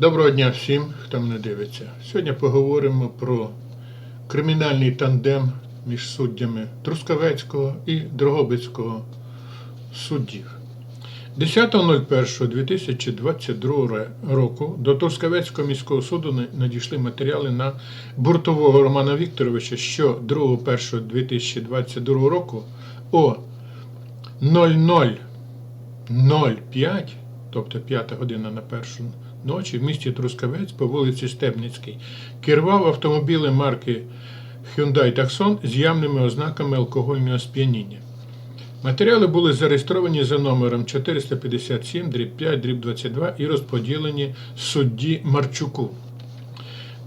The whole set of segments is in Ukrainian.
Доброго дня всім, хто мене дивиться. Сьогодні поговоримо про кримінальний тандем між суддями Трускавецького і Дрогобицького суддів. 10.01.2022 року до Трускавецького міського суду надійшли матеріали на буртового Романа Вікторовича, що 2.01.2022 року о 00.05, тобто 5 година на першу ночі, в місті Трускавець по вулиці Стебницькій керував автомобілем марки Hyundai Tucson з явними ознаками алкогольного сп'яніння. Матеріали були зареєстровані за номером 457 дріб 5 дріб 22 і розподілені судді Марчуку.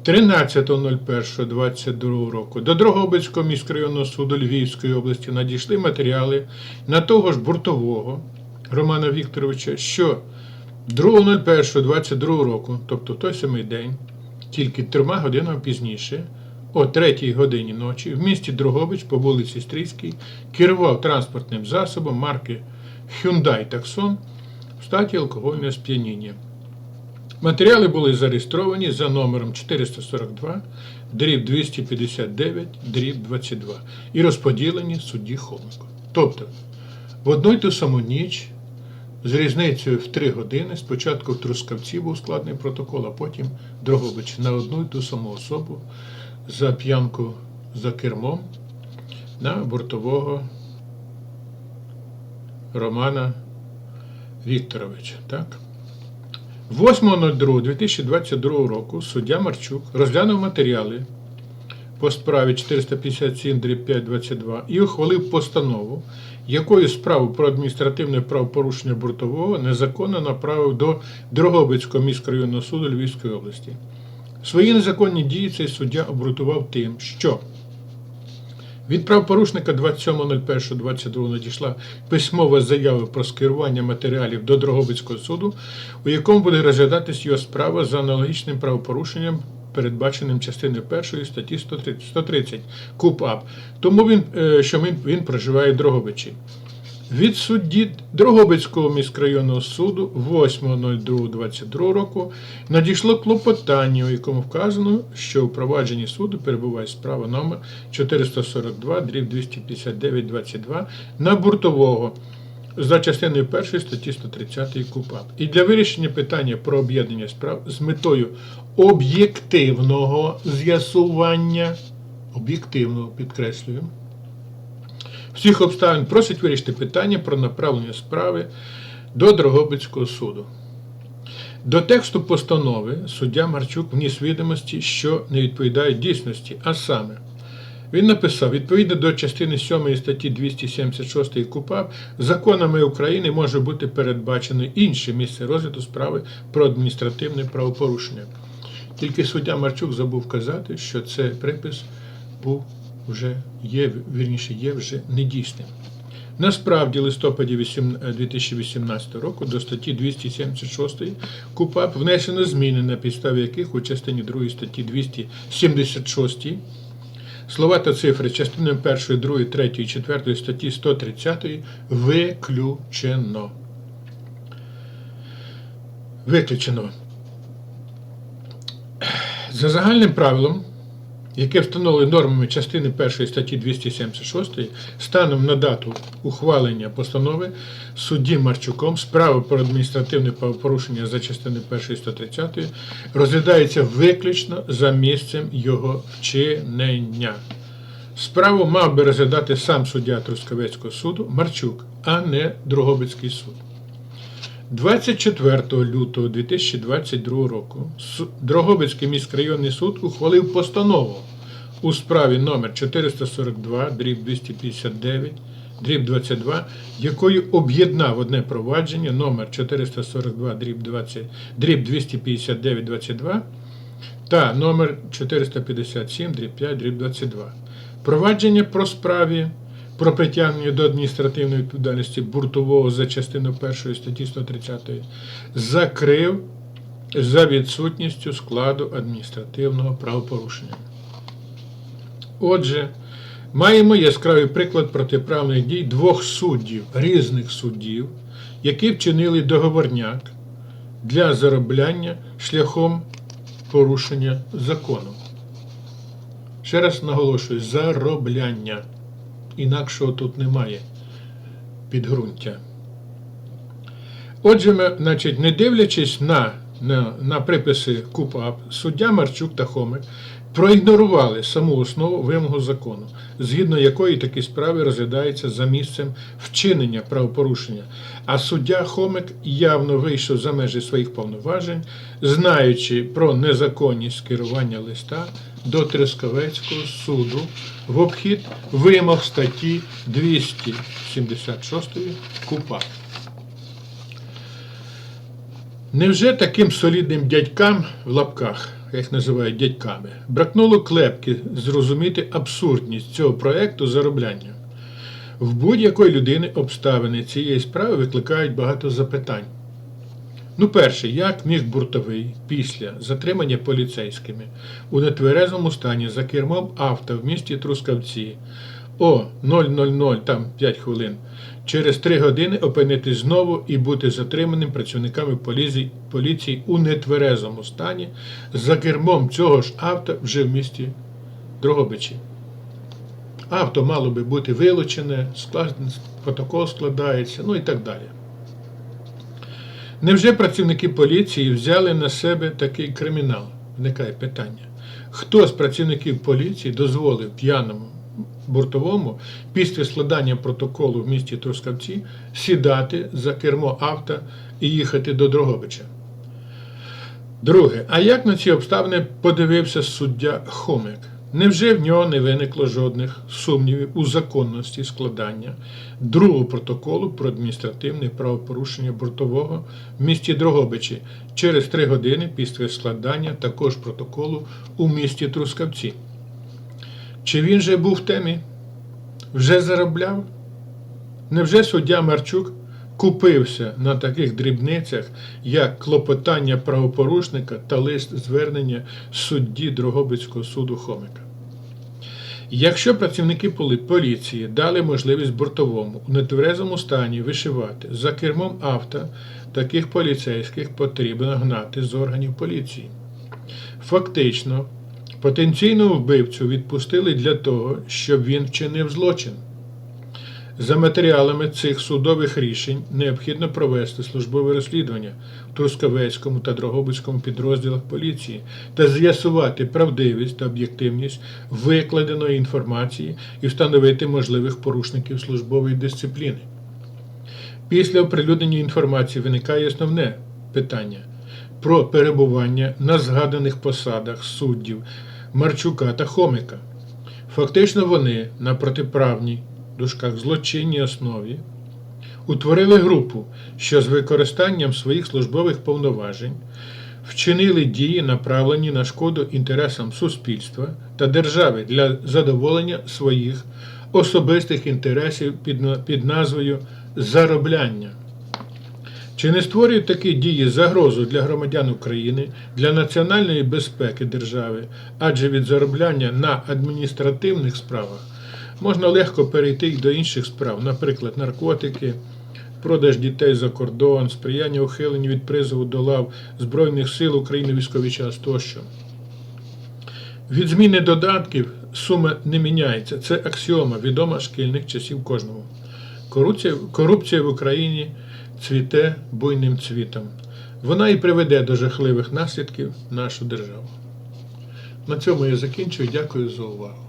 13.01.22 року до Дрогобицького міськрайонного суду Львівської області надійшли матеріали на того ж буртового Романа Вікторовича, що 2.01.22 року, тобто той самий день, тільки трьома годинами пізніше, о 3 годині ночі, в місті Дрогобич по вулиці Стрійській керував транспортним засобом марки Hyundai Tucson в статі алкогольного сп'яніння. Матеріали були зареєстровані за номером 442, дріб 259, дріб 22 і розподілені судді Холмику. Тобто, в одну й ту саму ніч з різницею в 3 години спочатку в Трускавці був складний протокол, а потім Дрогобич на одну й ту саму особу за п'янку за кермом на бортового Романа Вікторовича. Так? 8.02.2022 року суддя Марчук розглянув матеріали по справі 457 522 і ухвалив постанову, якою справу про адміністративне правопорушення бортового незаконно направив до Дрогобицького міськрайонного суду Львівської області. Свої незаконні дії цей суддя обґрунтував тим, що від правопорушника 27.01.22 надійшла письмова заява про скерування матеріалів до Дрогобицького суду, у якому буде розглядатись його справа за аналогічним правопорушенням, передбаченим частиною 1 статті 130, 130 КУПАП. Тому він, е, що він, проживає в Дрогобичі. Від судді Дрогобицького міськрайонного суду 8.02.22 року надійшло клопотання, у якому вказано, що у провадженні суду перебуває справа номер 442 дріб 259 22 на буртового за частиною 1 статті 130 КУПАП. І для вирішення питання про об'єднання справ з метою об'єктивного з'ясування, об'єктивного підкреслюю, всіх обставин просить вирішити питання про направлення справи до Дрогобицького суду. До тексту постанови суддя Марчук вніс відомості, що не відповідають дійсності, а саме. Він написав, відповідно до частини 7 статті 276 КУПАП, законами України може бути передбачено інше місце розгляду справи про адміністративне правопорушення. Тільки суддя Марчук забув казати, що цей припис був вже є, вірніше, є вже недійсним. Насправді, листопаді 2018 року до статті 276 КУПАП внесено зміни, на підставі яких у частині 2 статті 276 слова та цифри частини 1, 2, 3, 4 статті 130 виключено. Виключено. За загальним правилом, яке встановлено нормами частини 1 статті 276, станом на дату ухвалення постанови судді Марчуком справа про адміністративне правопорушення за частиною 1 130 розглядається виключно за місцем його вчинення. Справу мав би розглядати сам суддя Трускавецького суду Марчук, а не Дрогобицький суд. 24 лютого 2022 року Дрогобицький міськрайонний суд ухвалив постанову у справі номер 442 дріб 259 дріб 22, якою об'єднав одне провадження номер 442 дріб 20 дріб 259 22 та номер 457 дріб 5 дріб 22. Провадження про справі про притягнення до адміністративної відповідальності буртового за частину 1 статті 130 закрив за відсутністю складу адміністративного правопорушення. Отже, маємо яскравий приклад протиправних дій двох суддів, різних суддів, які вчинили договорняк для заробляння шляхом порушення закону. Ще раз наголошую, заробляння. Інакшого тут немає підґрунтя. Отже, значить, не дивлячись на, на, на приписи КУПАП, суддя Марчук та Хомик проігнорували саму основу вимогу закону, згідно якої такі справи розглядаються за місцем вчинення правопорушення. А суддя Хомик явно вийшов за межі своїх повноважень, знаючи про незаконність керування листа до Трескавецького суду в обхід вимог статті 276 КУПАП. Невже таким солідним дядькам в лапках, як називають дядьками, бракнуло клепки зрозуміти абсурдність цього проекту заробляння? В будь-якої людини обставини цієї справи викликають багато запитань. Ну, перше, як міг буртовий після затримання поліцейськими у нетверезому стані за кермом авто в місті Трускавці о 000, там 5 хвилин, через 3 години опинитись знову і бути затриманим працівниками поліції, у нетверезому стані за кермом цього ж авто вже в місті Дрогобичі. Авто мало би бути вилучене, протокол складається, ну і так далі. Невже працівники поліції взяли на себе такий кримінал? Виникає питання. Хто з працівників поліції дозволив п'яному бортовому після складання протоколу в місті Трускавці сідати за кермо авто і їхати до Дрогобича? Друге, а як на ці обставини подивився суддя Хомик? Невже в нього не виникло жодних сумнівів у законності складання другого протоколу про адміністративне правопорушення бортового в місті Дрогобичі через три години після складання також протоколу у місті Трускавці? Чи він же був в темі? Вже заробляв? Невже суддя Марчук купився на таких дрібницях, як клопотання правопорушника та лист звернення судді Дрогобицького суду Хомика? Якщо працівники поліції дали можливість бортовому у нетверезому стані вишивати за кермом авто, таких поліцейських потрібно гнати з органів поліції. Фактично, потенційного вбивцю відпустили для того, щоб він вчинив злочин. За матеріалами цих судових рішень необхідно провести службове розслідування в Трускавецькому та Дрогобицькому підрозділах поліції та з'ясувати правдивість та об'єктивність викладеної інформації і встановити можливих порушників службової дисципліни. Після оприлюднення інформації виникає основне питання про перебування на згаданих посадах суддів Марчука та Хомика. Фактично вони на протиправній дужках злочинній основі утворили групу, що з використанням своїх службових повноважень вчинили дії, направлені на шкоду інтересам суспільства та держави для задоволення своїх особистих інтересів під назвою заробляння. Чи не створюють такі дії загрозу для громадян України, для національної безпеки держави, адже від заробляння на адміністративних справах можна легко перейти й до інших справ, наприклад, наркотики, продаж дітей за кордон, сприяння ухиленню від призову до лав Збройних сил України військовий час тощо. Від зміни додатків сума не міняється. Це аксіома, відома шкільних часів кожному. Корупція, корупція в Україні цвіте буйним цвітом. Вона і приведе до жахливих наслідків нашу державу. На цьому я закінчую. Дякую за увагу.